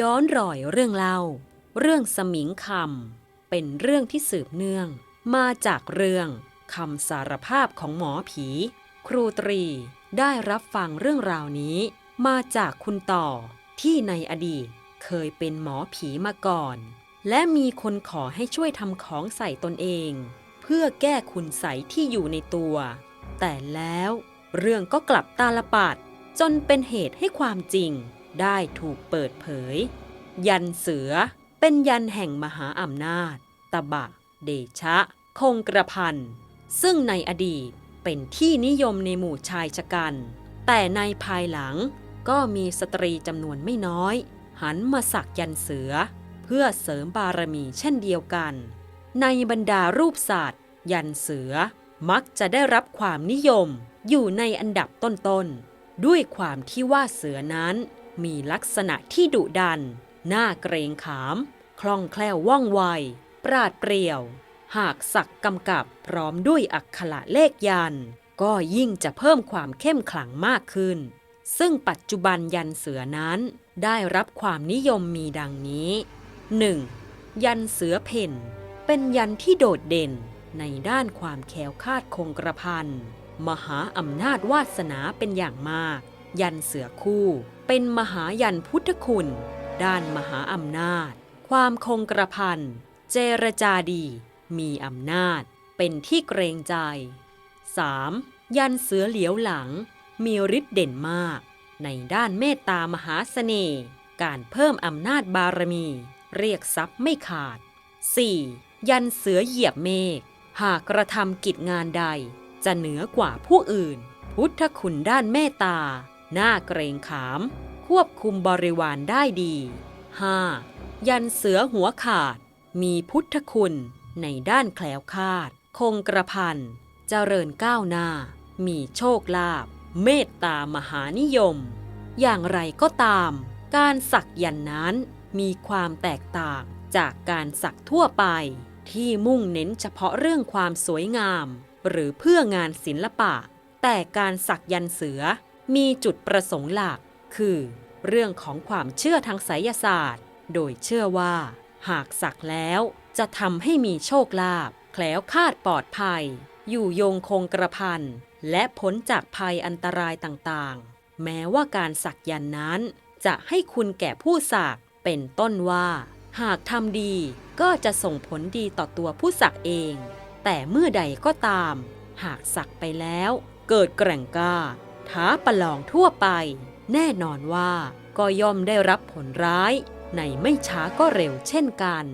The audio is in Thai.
ย้อนรอยเรื่องเล่า เรื่องสมิงคำเป็นเรื่องที่สืบเนื่อง มาจากเรื่องคำสารภาพของหมอผี ครูตรีได้รับฟังเรื่องราวนี้ มาจากคุณต่อที่ในอดีตเคยเป็นหมอผีมาก่อน และมีคนขอให้ช่วยทำของใส่ตนเอง เพื่อแก้คุณใสที่อยู่ในตัว แต่แล้วเรื่องก็กลับตาลปัดจนเป็นเหตุให้ความจริง ได้ถูกเปิดเผย ยันเสือเป็นยันแห่งมหาอำนาจ ตบะ เดชะ คงกระพัน ซึ่งในอดีตเป็นที่นิยมในหมู่ชายชะกัน แต่ในภายหลังก็มีสตรีจำนวนไม่น้อย หันมาสักยันเสือ เพื่อเสริมบารมีเช่นเดียวกัน ในบรรดารูปศาสตร์ ยันเสือมักจะได้รับความนิยมอยู่ในอันดับต้นๆ ด้วยความที่ว่าเสือนั้น มีลักษณะที่ดุดัน หน่าเกรงขาม คล่องแคล่วว่องไว ปราดเปรียว หากสักกำกับพร้อมด้วยอักขระเลขยัน ก็ยิ่งจะเพิ่มความเข้มขลังมากขึ้น ซึ่งปัจจุบันยันเสือนั้น ได้รับความนิยมมีดังนี้ 1. ยันเสือเพ่น เป็นยันที่โดดเด่นในด้านความแข็งคาดคงกระพันมหาอำนาจวาสนาเป็นอย่างมาก ยันเสือคู่ เป็นมหายันพุทธคุณ ด้านมหาอำนาจ ความคงกระพัน เจรจาดี มีอำนาจ เป็นที่เกรงใจ 3. ยันเสือเหลียวหลัง มีฤทธิ์เด่นมาก ในด้านเมตตามหาเสน่ห์การเพิ่มอำนาจบารมี เรียกทรัพย์ไม่ขาด 4. ยันเสือเหยียบเมฆหากกระทำกิจงานใด จะเหนือกว่าผู้อื่น พุทธคุณด้านเมตตา หน่าเกรงขาม ควบคุมบริวารได้ดี 5. ยันเสือหัวขาด มีพุทธคุณในด้านแคล้วคลาด คงกระพันเจริญก้าวหน้า มีโชคลาภเมตตามหานิยม อย่างไรก็ตาม การสักยันนั้นมีความแตกต่างจากการสักทั่วไป ที่มุ่งเน้นเฉพาะเรื่องความสวยงาม หรือเพื่องานศิลปะ แต่การสักยันเสือ มีจุดประสงค์หลัก คือเรื่องของความเชื่อทางไสยศาสตร์ โดยเชื่อว่า หากสักแล้วจะทำให้มีโชคลาภแคล้วคาดปลอดภัย อยู่โยงคงกระพันและพ้นจากภัยอันตรายต่างๆ แม้ว่าการสักยันนั้น จะให้คุณแก่ผู้สักเป็นต้นว่า หากทำดีก็จะส่งผลดีต่อตัวผู้สักเอง แต่เมื่อใดก็ตาม หากสักไปแล้ว เกิดแกร่งกล้า หาประลองทั่วไป แน่นอนว่าก็ย่อมได้รับผลร้ายในไม่ช้าก็เร็วเช่นกัน